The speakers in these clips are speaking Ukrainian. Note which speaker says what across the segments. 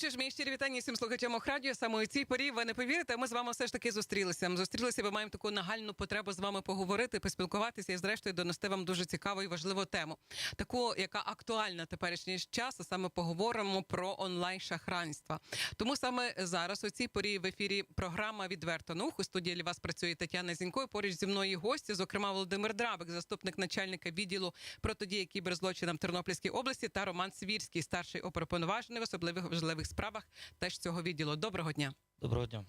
Speaker 1: що ж, мої щирі вітання всім слухачам Охрадіо. Саме у цій порі ви не повірите. Ми з вами все ж таки зустрілися. Зустрілися, бо маємо таку нагальну потребу з вами поговорити, поспілкуватися і, зрештою, донести вам дуже цікаву і важливу тему, таку, яка актуальна теперішній час. А саме поговоримо про онлайн шахранство. Тому саме зараз у цій порі в ефірі програма Відверто наух. У студії для вас працює Тетяна Зінько. Поруч зі мною гості, зокрема Володимир Драбик, заступник начальника відділу протидії кіберзлочинам Тернопільській області, та Роман Свірський, старший оперуповноважений в особливих важливих справах теж цього відділу. Доброго дня.
Speaker 2: Доброго дня.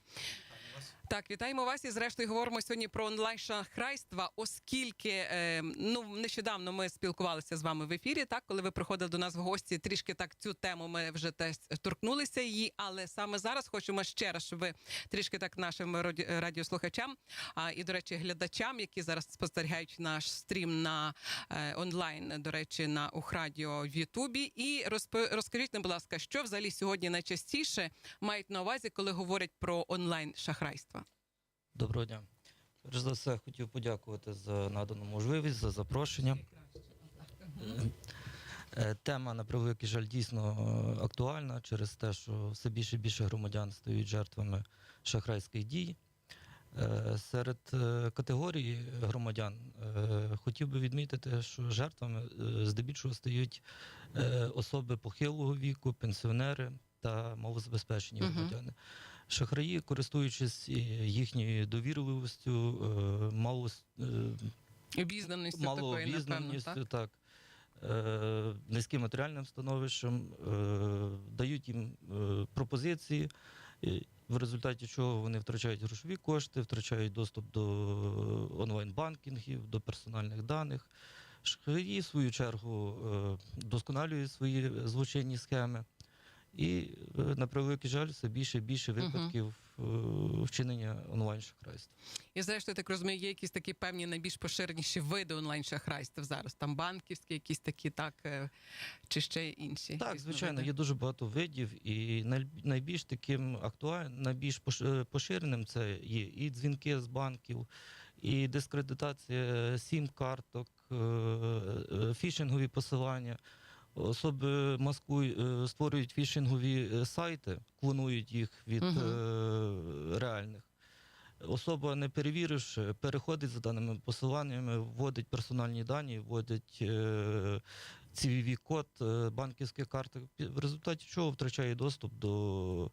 Speaker 1: Так, вітаємо вас і зрештою говоримо сьогодні про онлайн шахрайства, оскільки е, ну нещодавно ми спілкувалися з вами в ефірі. Так, коли ви приходили до нас в гості, трішки так цю тему ми вже теж торкнулися її. Але саме зараз хочемо ще раз, щоб ви трішки так нашим раді- радіослухачам а і до речі, глядачам, які зараз спостерігають наш стрім на е, онлайн, до речі, на Ухрадіо в Ютубі. І розп- розкажіть нам, будь ласка, що взагалі сьогодні найчастіше мають на увазі, коли говорять про онлайн шахрайство.
Speaker 2: Доброго дня. Перш за все, хотів подякувати за надану можливість, за запрошення. Е, Тема, на превеликий жаль, дійсно е, актуальна через те, що все більше і більше громадян стають жертвами шахрайських дій. Е, Серед категорій громадян хотів би відмітити, що жертвами здебільшого стають особи похилого віку, пенсіонери та малозабезпечені
Speaker 1: Мгм.
Speaker 2: громадяни. Шахраї, користуючись е, їхньою довірливістю, е, мало, е,
Speaker 1: Обізнаністю напевно, так?
Speaker 2: так. Низьким матеріальним становищем, дають їм пропозиції, в результаті чого вони втрачають грошові кошти, втрачають доступ до онлайн-банкінгів, до персональних даних. Шахраї, в свою чергу, досконалюють свої злочинні схеми. І, е, на превеликий жаль, все більше і більше випадків е, вчинення онлайн-шахрайства.
Speaker 1: І зрештою, так розумію, є якісь такі певні найбільш поширеніші види онлайн шахрайств зараз. Там банківські, якісь такі, так е, чи ще інші.
Speaker 2: Так, звичайно,
Speaker 1: види?
Speaker 2: є дуже багато видів, і най- найбільш таким актуальним, найбільш пош- поширеним це є і дзвінки з банків, і дискредитація сім-карток, е, е, фішингові посилання. Особи маскують, е, створюють фішингові е, сайти, клонують їх від
Speaker 1: Мгм.
Speaker 2: е, реальних. Особа, не перевіривши, переходить за даними посиланнями, вводить персональні дані, вводить е, cvv код е, банківських карток, в результаті чого втрачає доступ до,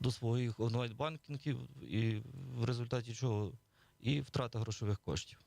Speaker 2: до своїх онлайн-банкінгів, і в результаті чого і втрата грошових коштів.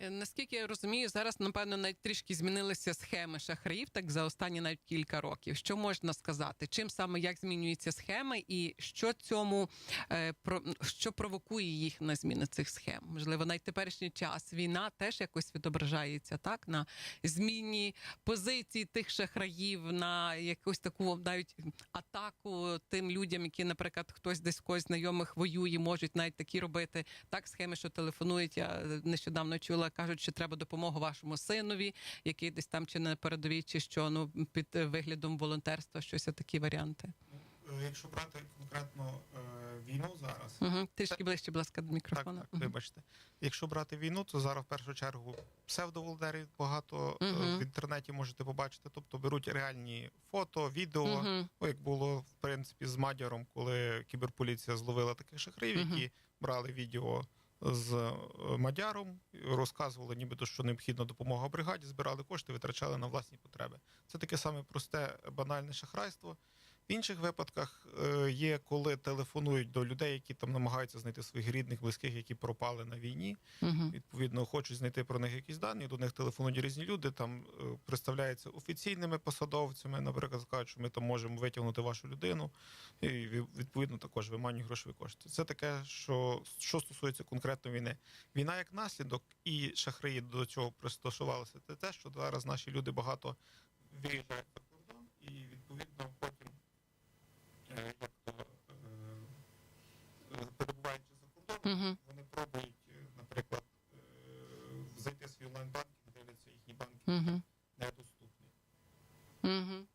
Speaker 1: Е, Наскільки я розумію, зараз напевно навіть трішки змінилися схеми шахраїв, так за останні навіть кілька років. Що можна сказати? Чим саме як змінюються схеми, і що цьому е, про що провокує їх на зміни цих схем? Можливо, навіть теперішній час війна теж якось відображається так на зміні позицій тих шахраїв, на якусь таку навіть атаку тим людям, які, наприклад, хтось десь когось знайомих воює, можуть навіть такі робити так схеми, що телефонують. Я нещодавно чула, кажуть, що треба допомогу вашому синові, який десь там чи на передовій, чи що ну під е, виглядом волонтерства, щось такі варіанти.
Speaker 3: Е, Якщо брати конкретно е, війну зараз,
Speaker 1: Угу. Трішки ближче, будь ласка, до мікрофона.
Speaker 3: так,
Speaker 1: Мгм.
Speaker 3: вибачте. Якщо брати війну, то зараз в першу чергу псевдоволонтерів багато е, в інтернеті можете побачити. Тобто беруть реальні фото, відео.
Speaker 1: Мгм.
Speaker 3: Ну, як було в принципі з Мадяром, коли кіберполіція зловила таких шахраїв,
Speaker 1: Мгм.
Speaker 3: які брали відео з е, Мадяром, розказували, нібито що необхідна допомога бригаді, збирали кошти, витрачали на власні потреби. Це таке саме просте банальне шахрайство. В інших випадках е, є, коли телефонують до людей, які там намагаються знайти своїх рідних, близьких, які пропали на війні.
Speaker 1: Мгм.
Speaker 3: Відповідно, хочуть знайти про них якісь дані. До них телефонують різні люди. Там е, представляються офіційними посадовцями. Наприклад, кажуть, що ми там можемо витягнути вашу людину, і відповідно також виманюють грошові кошти. Це таке, що, що стосується конкретно війни. Війна як наслідок, і шахраї до цього пристосувалися. Це те, що зараз наші люди багато виїжджають за кордон, і відповідно потім е, як то е, е, перебуваючи за кордоном,
Speaker 1: Мгм.
Speaker 3: вони пробують, е, наприклад, е, зайти в свій онлайн-банкінг, дивляться їхні банки
Speaker 1: Мгм.
Speaker 3: недоступні.
Speaker 1: Угу.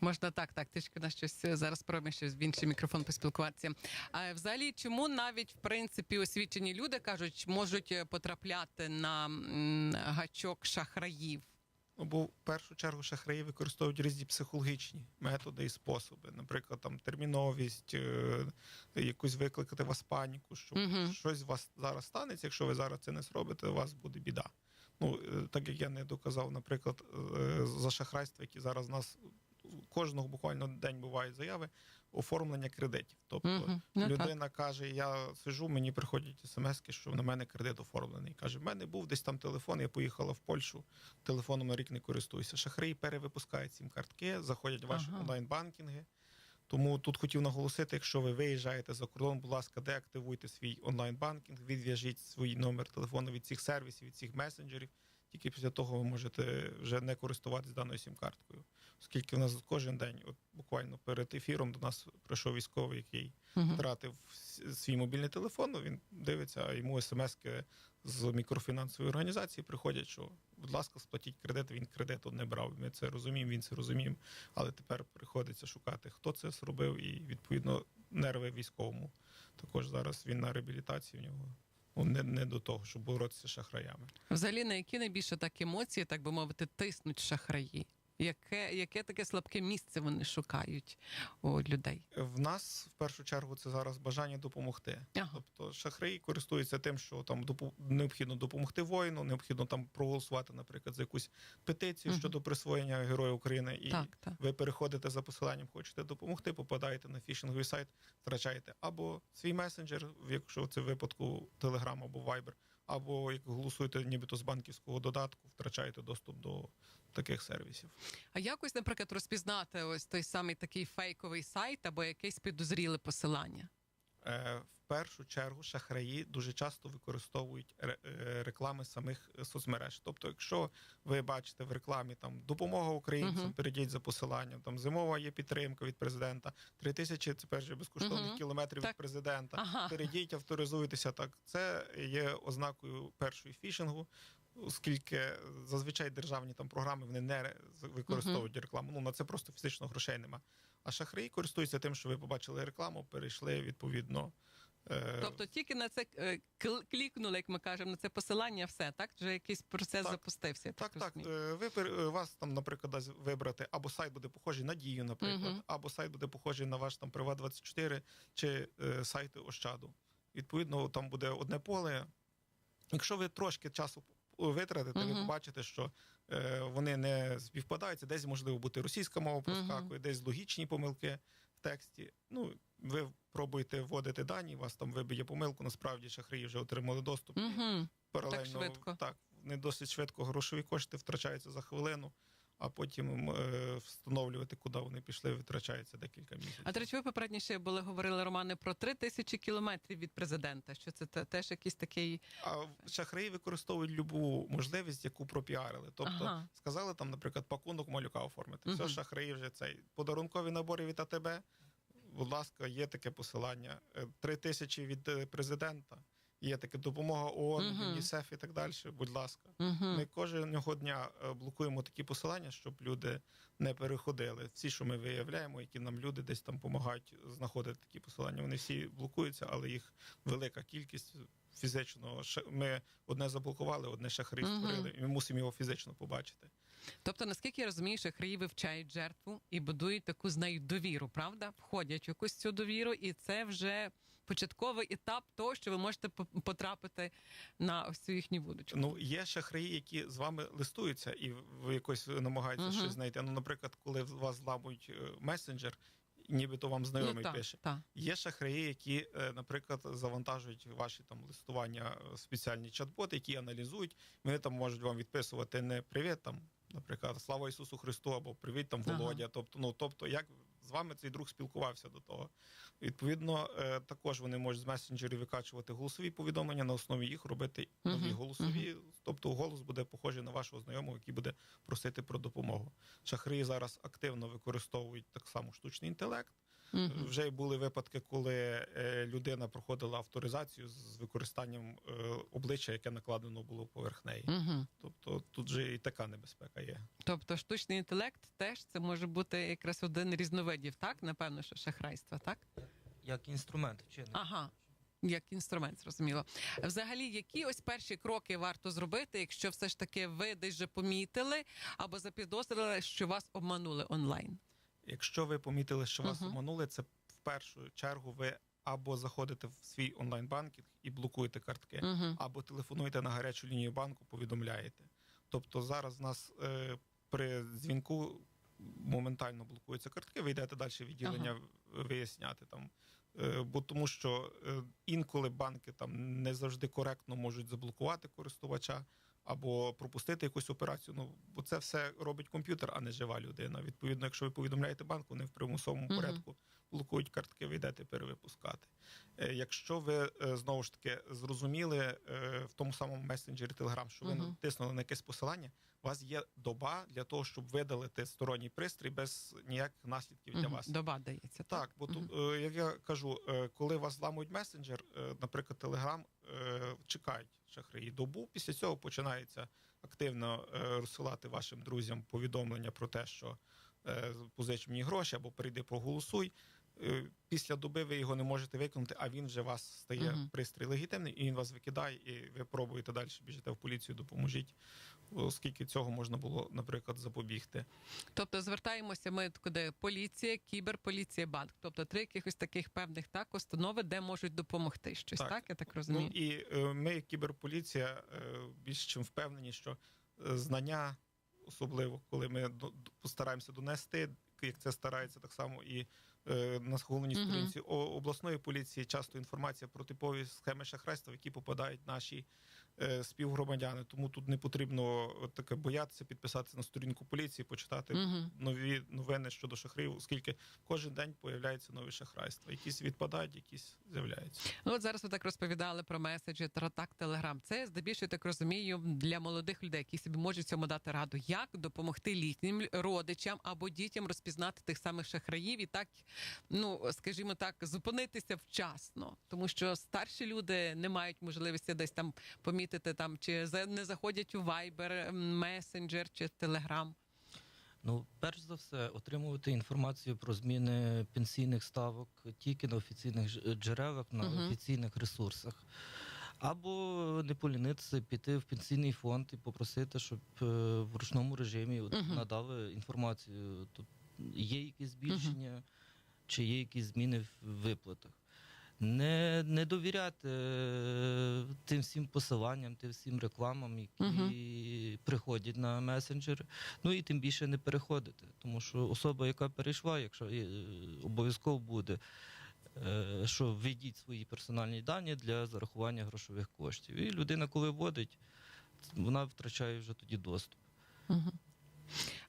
Speaker 1: Можна так, так. Трішки на щось е, зараз спробуємо щось в інший мікрофон поспілкуватися. А взагалі, чому навіть в принципі освічені люди кажуть, можуть потрапляти на гачок шахраїв?
Speaker 3: Ну, бо в першу чергу шахраї використовують різні психологічні методи і способи. Наприклад, там терміновість, е, якусь викликати вас паніку, що
Speaker 1: Мгм.
Speaker 3: щось у вас зараз станеться. Якщо ви зараз це не зробите, у вас буде біда. Ну, е, так як я не доказав, наприклад, е, за шахрайство, які зараз нас кожного буквально день бувають заяви, оформлення кредитів. Тобто
Speaker 1: Мгм. Ну, так.
Speaker 3: людина каже: я сижу, мені приходять смски, що на мене кредит оформлений. Каже, в мене був десь там телефон, я поїхала в Польщу, телефоном на рік не користуюся. Шахраї перевипускають сім картки, заходять в ваші
Speaker 1: Ага.
Speaker 3: онлайн-банкінги. Тому тут хотів наголосити, якщо ви виїжджаєте за кордон, будь ласка, деактивуйте свій онлайн-банкінг, відв'яжіть свій номер телефону від цих сервісів, від цих месенджерів. Тільки після того ви можете вже не користуватися даною сім-карткою. Оскільки в нас кожен день, от буквально перед ефіром, до нас прийшов військовий, який втратив свій мобільний телефон, ну, він дивиться, а йому смски з мікрофінансової організації приходять, що, будь ласка, сплатіть кредит, він кредиту не брав. Ми це розуміємо, він це розуміємо. Але тепер приходиться шукати, хто це зробив, і відповідно нерви військовому. Також зараз він на реабілітації в нього. Ну, не, не до того, щоб боротися з шахраями.
Speaker 1: Взагалі, на які найбільше так емоції, так би мовити, тиснуть шахраї? Яке, яке таке слабке місце вони шукають у людей?
Speaker 3: В нас в першу чергу це зараз бажання допомогти.
Speaker 1: Ага.
Speaker 3: Тобто шахраї користуються тим, що там необхідно допомогти воїну, необхідно там проголосувати, наприклад, за якусь петицію
Speaker 1: Мгм.
Speaker 3: щодо присвоєння Героя України. І
Speaker 1: Так, так.
Speaker 3: ви переходите за посиланням, хочете допомогти, попадаєте на фішинговий сайт, втрачаєте або свій месенджер, якщо це в випадку Telegram або Viber, або як голосуєте нібито з банківського додатку, втрачаєте доступ до таких сервісів.
Speaker 1: А якось, наприклад, розпізнати ось той самий такий фейковий сайт або якесь підозріле посилання?
Speaker 3: Е, В першу чергу шахраї дуже часто використовують е, реклами самих соцмереж. Тобто, якщо ви бачите в рекламі там допомога українцям,
Speaker 1: Мгм.
Speaker 3: перейдіть за посиланням, там зимова є підтримка від президента, три тисячі це перші безкоштовних
Speaker 1: Мгм.
Speaker 3: кілометрів
Speaker 1: Так.
Speaker 3: від президента.
Speaker 1: Ага.
Speaker 3: Перейдіть, авторизуйтеся. Так, це є ознакою першої фішингу. Оскільки зазвичай державні там програми вони не використовують рекламу. Ну на це просто фізично грошей нема. А шахраї користуються тим, що ви побачили рекламу, перейшли відповідно. е,
Speaker 1: Тобто тільки на це е, клікнули, як ми кажемо, на це посилання, все так? Вже якийсь процес
Speaker 3: Так.
Speaker 1: запустився.
Speaker 3: Так, так.
Speaker 1: розумію.
Speaker 3: е, Ви вас там, наприклад, вибрати або сайт буде похожий на дію, наприклад,
Speaker 1: Мгм.
Speaker 3: або сайт буде похожий на ваш там Приват 24 чи е, сайти Ощаду. Відповідно, там буде одне поле. Якщо ви трошки часу витратите, ви побачите, що е, вони не співпадаються. Десь можливо бути російська мова проскакує, десь логічні помилки в тексті. Ну, ви пробуєте вводити дані, вас там вибиє помилку. Насправді шахраї вже отримали доступ. паралельно
Speaker 1: швидко.
Speaker 3: так не досить швидко грошові кошти втрачаються за хвилину, а потім е, встановлювати, куди вони пішли, витрачається декілька місяців.
Speaker 1: А до речі, ви попередніше були говорили Романе про три тисячі кілометрів від президента. Що це те- теж якийсь такий
Speaker 3: А шахраї використовують любу можливість, яку пропіарили. Тобто
Speaker 1: Ага.
Speaker 3: сказали там, наприклад, пакунок малюка оформити. Все,
Speaker 1: Мгм.
Speaker 3: шахраї вже цей подарункові набори від АТБ. Будь ласка, є таке посилання. Е, Три тисячі від е, президента. Є таке допомога ООН. ЮНІСЕФ і так далі. Будь ласка.
Speaker 1: угу.
Speaker 3: Ми кожного дня е, блокуємо такі посилання, щоб люди не переходили. Всі, що ми виявляємо, які нам люди десь там допомагають знаходити такі посилання. Вони всі блокуються, але їх велика кількість фізично. Ми одне заблокували, одне
Speaker 1: Мгм.
Speaker 3: створили, і ми мусимо його фізично побачити.
Speaker 1: Тобто, наскільки я розумію, шахраї вивчають жертву і будують таку знають довіру, правда? Входять в якусь цю довіру, і це вже початковий етап того, що ви можете по- потрапити на ось цю їхню вудочку.
Speaker 3: Ну є шахраї, які з вами листуються і ви якось намагаються
Speaker 1: Мгм.
Speaker 3: щось знайти. Ну, наприклад, коли вас зламують е, месенджер, нібито вам знайомий
Speaker 1: ну,
Speaker 3: пише.
Speaker 1: так.
Speaker 3: Є шахраї, які, е, наприклад, завантажують ваші там листування е, спеціальні чат-боти, які аналізують. Вони там можуть вам відписувати не привіт, там, наприклад, слава Ісусу Христу або привіт там
Speaker 1: Ага.
Speaker 3: Володя. Тобто, ну тобто, як вами цей друг спілкувався до того. Відповідно, е, також вони можуть з месенджерів викачувати голосові повідомлення на основі їх робити нові голосові. Тобто голос буде похожий на вашого знайомого, який буде просити про допомогу. Шахраї зараз активно використовують так само штучний інтелект.
Speaker 1: Мгм.
Speaker 3: Вже й були випадки, коли е, людина проходила авторизацію з використанням е, обличчя, яке накладено було поверх неї.
Speaker 1: Мгм.
Speaker 3: Тобто тут же і така небезпека є.
Speaker 1: Тобто штучний інтелект теж це може бути якраз один різновидів, так? Напевно, що шахрайства, так?
Speaker 2: Як інструмент вчинення.
Speaker 1: Ага. як інструмент, зрозуміло. Взагалі, які ось перші кроки варто зробити, якщо все ж таки ви десь вже помітили або запідозрили, що вас обманули онлайн?
Speaker 3: Якщо ви помітили, що вас обманули, це в першу чергу ви або заходите в свій онлайн-банкінг і блокуєте картки, або телефонуєте на гарячу лінію банку, повідомляєте. Тобто зараз у нас е, при дзвінку моментально блокуються картки, ви йдете далі відділення виясняти там. Е, бо тому що е, інколи банки там не завжди коректно можуть заблокувати користувача або пропустити якусь операцію. Ну бо це все робить комп'ютер, а не жива людина. Відповідно, якщо ви повідомляєте банк, вони в примусовому порядку блокують картки, ви йдете перевипускати. Е, Якщо ви е, знову ж таки зрозуміли е, в тому самому месенджері Telegram, що ви натиснули на якесь посилання, у вас є доба для того, щоб видалити сторонній пристрій без ніяких наслідків для вас.
Speaker 1: Доба дається. Так,
Speaker 3: Так, бо тут, як я кажу, коли вас зламують месенджер, наприклад, Telegram, е, чекають шахраї добу. Після цього починається активно е, розсилати вашим друзям повідомлення про те, що е, позич мені гроші або прийди проголосуй. Е, Після доби ви його не можете виконати, а він вже вас стає
Speaker 1: Мгм.
Speaker 3: пристрій легітимний, і він вас викидає, і ви пробуєте далі біжите в поліцію, допоможіть. Оскільки цього можна було, наприклад, запобігти.
Speaker 1: Тобто звертаємося ми куди поліція, кіберполіція, банк. Тобто три якихось таких певних так установи, де можуть допомогти щось. Так,
Speaker 3: Так.
Speaker 1: я так розумію.
Speaker 3: Ну і е, ми, як кіберполіція, е, більш чим впевнені, що е, знання, особливо коли ми до- постараємося донести, як це старається так само і е, на головній
Speaker 1: Мгм.
Speaker 3: сторінці о- обласної поліції часто інформація про типові схеми шахрайства, в які попадають наші е, співгромадяни. Тому тут не потрібно таке боятися підписатися на сторінку поліції, почитати
Speaker 1: Угу.
Speaker 3: нові новини щодо шахраїв, оскільки кожен день появляються нові шахрайства. Якісь відпадають, якісь з'являються.
Speaker 1: Ну, от зараз ви так розповідали про меседжі, так, телеграм. Це здебільшого я так розумію для молодих людей, які собі можуть цьому дати раду, як допомогти літнім родичам або дітям розпізнати тих самих шахраїв і так, ну скажімо так, зупинитися вчасно, тому що старші люди не мають можливості десь там помітити там, чи не заходять у Viber, месенджер чи Telegram.
Speaker 2: Ну, перш за все, отримувати інформацію про зміни пенсійних ставок тільки на офіційних джерелах, на
Speaker 1: Мгм.
Speaker 2: офіційних ресурсах. Або не полінитися, піти в пенсійний фонд і попросити, щоб е, в ручному режимі от
Speaker 1: Мгм.
Speaker 2: надали інформацію. Тут є якісь збільшення, чи є якісь зміни в виплатах. Не, не довіряти е, тим всім посиланням, тим всім рекламам, які
Speaker 1: Мгм.
Speaker 2: приходять на месенджери. Ну і тим більше не переходити. Тому що особа, яка перейшла, якщо е, обов'язково буде, е, що введіть свої персональні дані для зарахування грошових коштів. І людина, коли вводить, вона втрачає вже тоді доступ.
Speaker 1: Угу.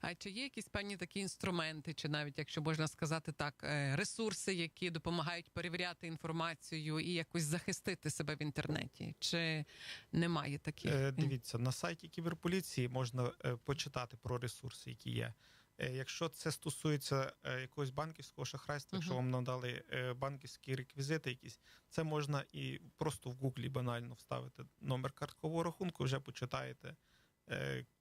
Speaker 1: А чи є якісь певні такі інструменти, чи навіть, якщо можна сказати так, е, ресурси, які допомагають перевіряти інформацію і якось захистити себе в інтернеті? Чи немає таких?
Speaker 3: Е, Дивіться, на сайті кіберполіції можна е, почитати про ресурси, які є. Якщо це стосується якогось банківського шахрайства, якщо вам надали банківські реквізити, якісь це можна і просто в Гуглі банально вставити номер карткового рахунку, вже почитаєте,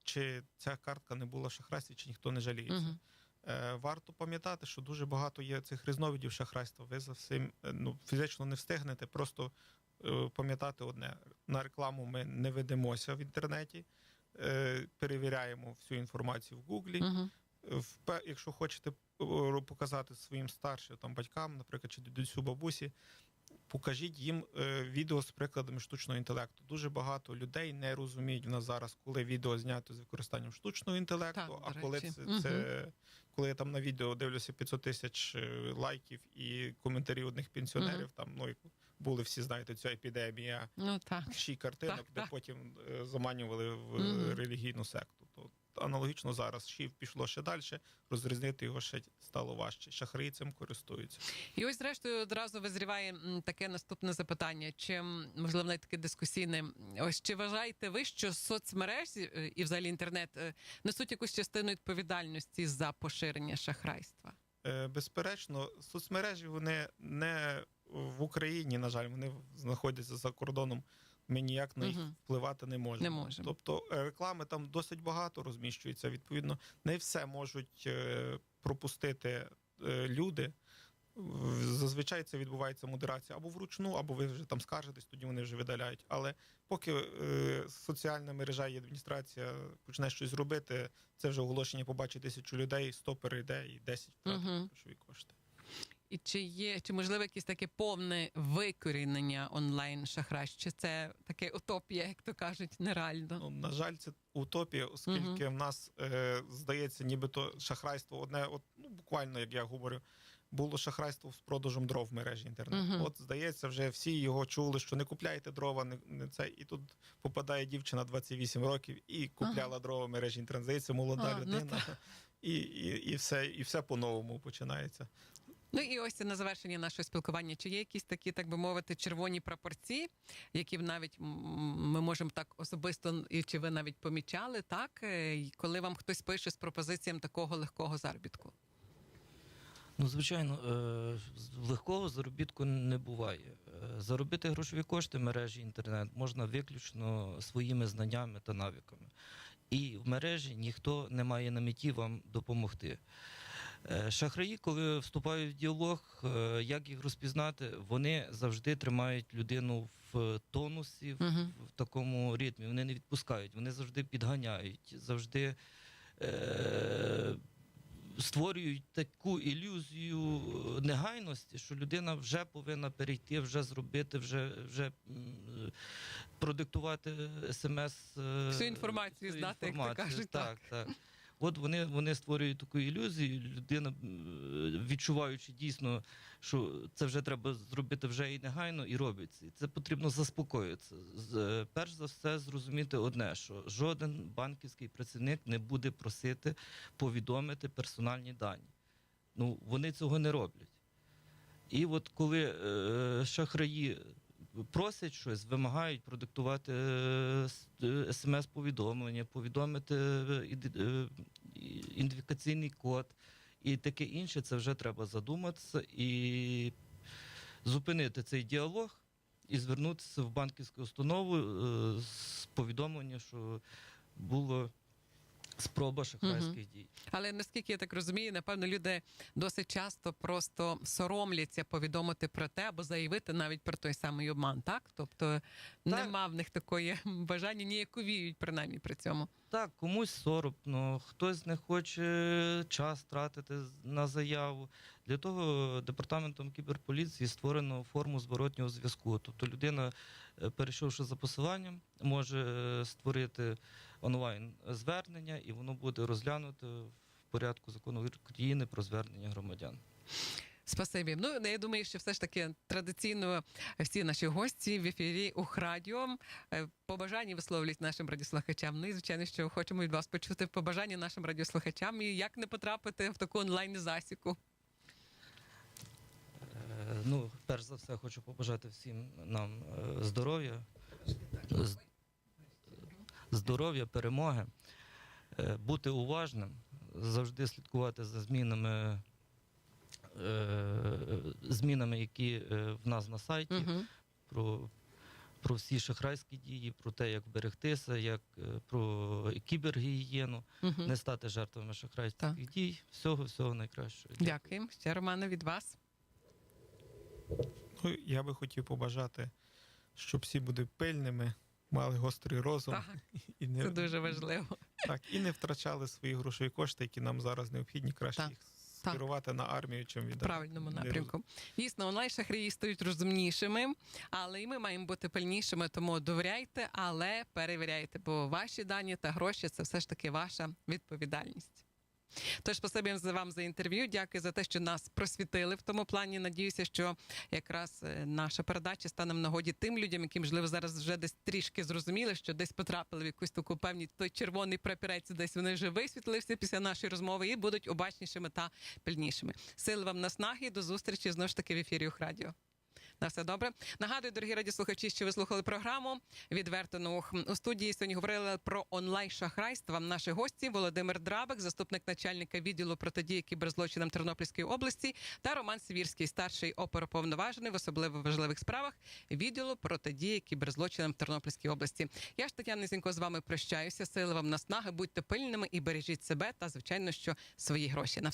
Speaker 3: чи ця картка не була в шахрайстві, чи ніхто не жаліється. Е, Варто пам'ятати, що дуже багато є цих різновидів шахрайства. Ви за всім е, ну, фізично не встигнете. Просто е, пам'ятати одне: на рекламу ми не ведемося в інтернеті, е, перевіряємо всю інформацію в Гуглі. Е, Якщо хочете е, показати своїм старшим там, батькам, наприклад, чи дідусю бабусі, покажіть їм е, відео з прикладами штучного інтелекту. Дуже багато людей не розуміють в нас зараз, коли відео знято з використанням штучного інтелекту,
Speaker 1: Так,
Speaker 3: а коли це, це коли я там на відео дивлюся 500 тисяч е, лайків і коментарі одних пенсіонерів, там ну були всі знаєте, ця епідемія
Speaker 1: Ну так.
Speaker 3: ще й картинок,
Speaker 1: Так,
Speaker 3: де потім е, заманювали в
Speaker 1: Мгм.
Speaker 3: релігійну секту. Аналогічно зараз шів пішло ще далі, розрізнити його ще стало важче. Шахраї цим користуються.
Speaker 1: І ось, зрештою, одразу визріває таке наступне запитання, чи можливо навіть таке дискусійне. Ось чи вважаєте ви, що соцмережі е, і взагалі інтернет е, несуть якусь частину відповідальності за поширення шахрайства?
Speaker 3: Е, Безперечно, соцмережі вони не в Україні, на жаль, вони знаходяться за кордоном. Ми ніяк на їх
Speaker 1: Мгм.
Speaker 3: впливати не можемо.
Speaker 1: Не можемо.
Speaker 3: Тобто е, реклами там досить багато розміщується. Відповідно, не все можуть е, пропустити е, люди. Зазвичай це відбувається модерація або вручну, або ви вже там скаржитесь, тоді вони вже видаляють. Але поки е, соціальна мережа і адміністрація почне щось робити, це вже оголошення побачить тисячу людей, 100 перейде і 10 втратить грошові кошти.
Speaker 1: І чи є, чи можливо якесь таке повне викорінення онлайн шахрайств? Чи це таке утопія, як то кажуть, нереально?
Speaker 3: Ну, на жаль, це утопія, оскільки в нас е, здається, нібито шахрайство одне, от, ну буквально, як я говорю, було шахрайство з продажем дров в мережі інтернету. От здається, вже всі його чули, що не купляйте дрова, не, не це. І тут попадає дівчина 28 років і купляла дрова в мережі інтернету. Здається, молода
Speaker 1: А, ну
Speaker 3: людина. і, і, і, все, і все по-новому починається.
Speaker 1: Ну і ось на завершення нашого спілкування. Чи є якісь такі, так би мовити, червоні прапорці, які навіть ми можемо так особисто, і чи ви навіть помічали, так е, коли вам хтось пише з пропозиціями такого легкого заробітку?
Speaker 2: Ну, звичайно, е, легкого заробітку не буває. Е, Заробити грошові кошти в мережі інтернет можна виключно своїми знаннями та навиками. І в мережі ніхто не має на меті вам допомогти. Е, Шахраї, коли вступають в діалог, е, як їх розпізнати, вони завжди тримають людину в тонусі, в, в такому ритмі. Вони не відпускають, вони завжди підганяють, завжди е, створюють таку ілюзію негайності, що людина вже повинна перейти, вже зробити, вже, вже продиктувати смс. е,
Speaker 1: Всю інформацію
Speaker 2: всю
Speaker 1: здати, як
Speaker 2: інформацію.
Speaker 1: кажуть,
Speaker 2: Так, так. От вони, вони створюють таку ілюзію. Людина, відчуваючи дійсно, що це вже треба зробити вже і негайно, і робиться. Це потрібно заспокоїтися. Перш за все, зрозуміти одне, що жоден банківський працівник не буде просити повідомити персональні дані. Ну, вони цього не роблять. І от коли е, шахраї просять щось, вимагають продиктувати е, е, смс-повідомлення, повідомити е, ідентифікаційний код і таке інше, це вже треба задуматися і зупинити цей діалог і звернутися в банківську установу з повідомленням, що було спроба шахрайських дій.
Speaker 1: Але наскільки я так розумію, напевно, люди досить часто просто соромляться повідомити про те або заявити навіть про той самий обман, так? Тобто нема в них такої бажання, ніяковіють принаймні при цьому.
Speaker 2: Так, комусь соромно, хтось не хоче час тратити на заяву. Для того департаментом кіберполіції створено форму зворотнього зв'язку. Тобто людина, е, перейшовши за посиланням, може е, створити онлайн звернення, і воно буде розглянуто в порядку закону України про звернення громадян.
Speaker 1: Спасибі. Ну я думаю, що все ж таки традиційно всі наші гості в ефірі Ухрадіо е, побажання висловлюють нашим радіослухачам. Ну і звичайно, що хочемо від вас почути побажання нашим радіослухачам і як не потрапити в таку онлайн засіку.
Speaker 2: Е, Ну, перш за все, хочу побажати всім нам е, здоров'я, здоров'я, перемоги, е, бути уважним, завжди слідкувати за змінами, е, змінами, які е, в нас на сайті,
Speaker 1: Угу.
Speaker 2: про, про всі шахрайські дії, про те, як берегтися, як про кібергігієну,
Speaker 1: Угу.
Speaker 2: не стати жертвами шахрайських
Speaker 1: Так.
Speaker 2: дій. Всього, всього найкращого.
Speaker 1: Дякуємо. Ще Романе від вас.
Speaker 3: Ну, я би хотів побажати, щоб всі були пильними, мали гострий розум
Speaker 1: Так,
Speaker 3: і не,
Speaker 1: це дуже важливо.
Speaker 3: Так, і не втрачали свої грошові кошти, які нам зараз необхідні. Краще
Speaker 1: Так,
Speaker 3: їх керувати на армію, чим віддати.
Speaker 1: правильному напрямку. Дійсно, онлайн шахраї стають розумнішими, але і ми маємо бути пильнішими, тому довіряйте, але перевіряйте, бо ваші дані та гроші це все ж таки ваша відповідальність. Тож, спасибі вам за інтерв'ю. Дякую за те, що нас просвітили в тому плані. Надіюся, що якраз е, наша передача стане в нагоді тим людям, які можливо зараз вже десь трішки зрозуміли, що десь потрапили в якусь таку певні той червоний прапірець, десь вони вже висвітлився після нашої розмови і будуть обачнішими та пильнішими. Сил вам наснаги. До зустрічі знову ж таки в ефірі у радіо. На все добре. Нагадую, дорогі радіослухачі, що ви слухали програму відверто наух. У студії сьогодні говорили про онлайн шахрайства. Наші гості Володимир Драбик, заступник начальника відділу протидії кіберзлочинам Тернопільської області, та Роман Сивірський, старший оперуповноважений в особливо важливих справах відділу протидії кіберзлочинам Тернопільській області. Я ж Тетяна Зінько з вами прощаюся. Сили вам наснаги, будьте пильними і бережіть себе та звичайно, що свої гроші. На все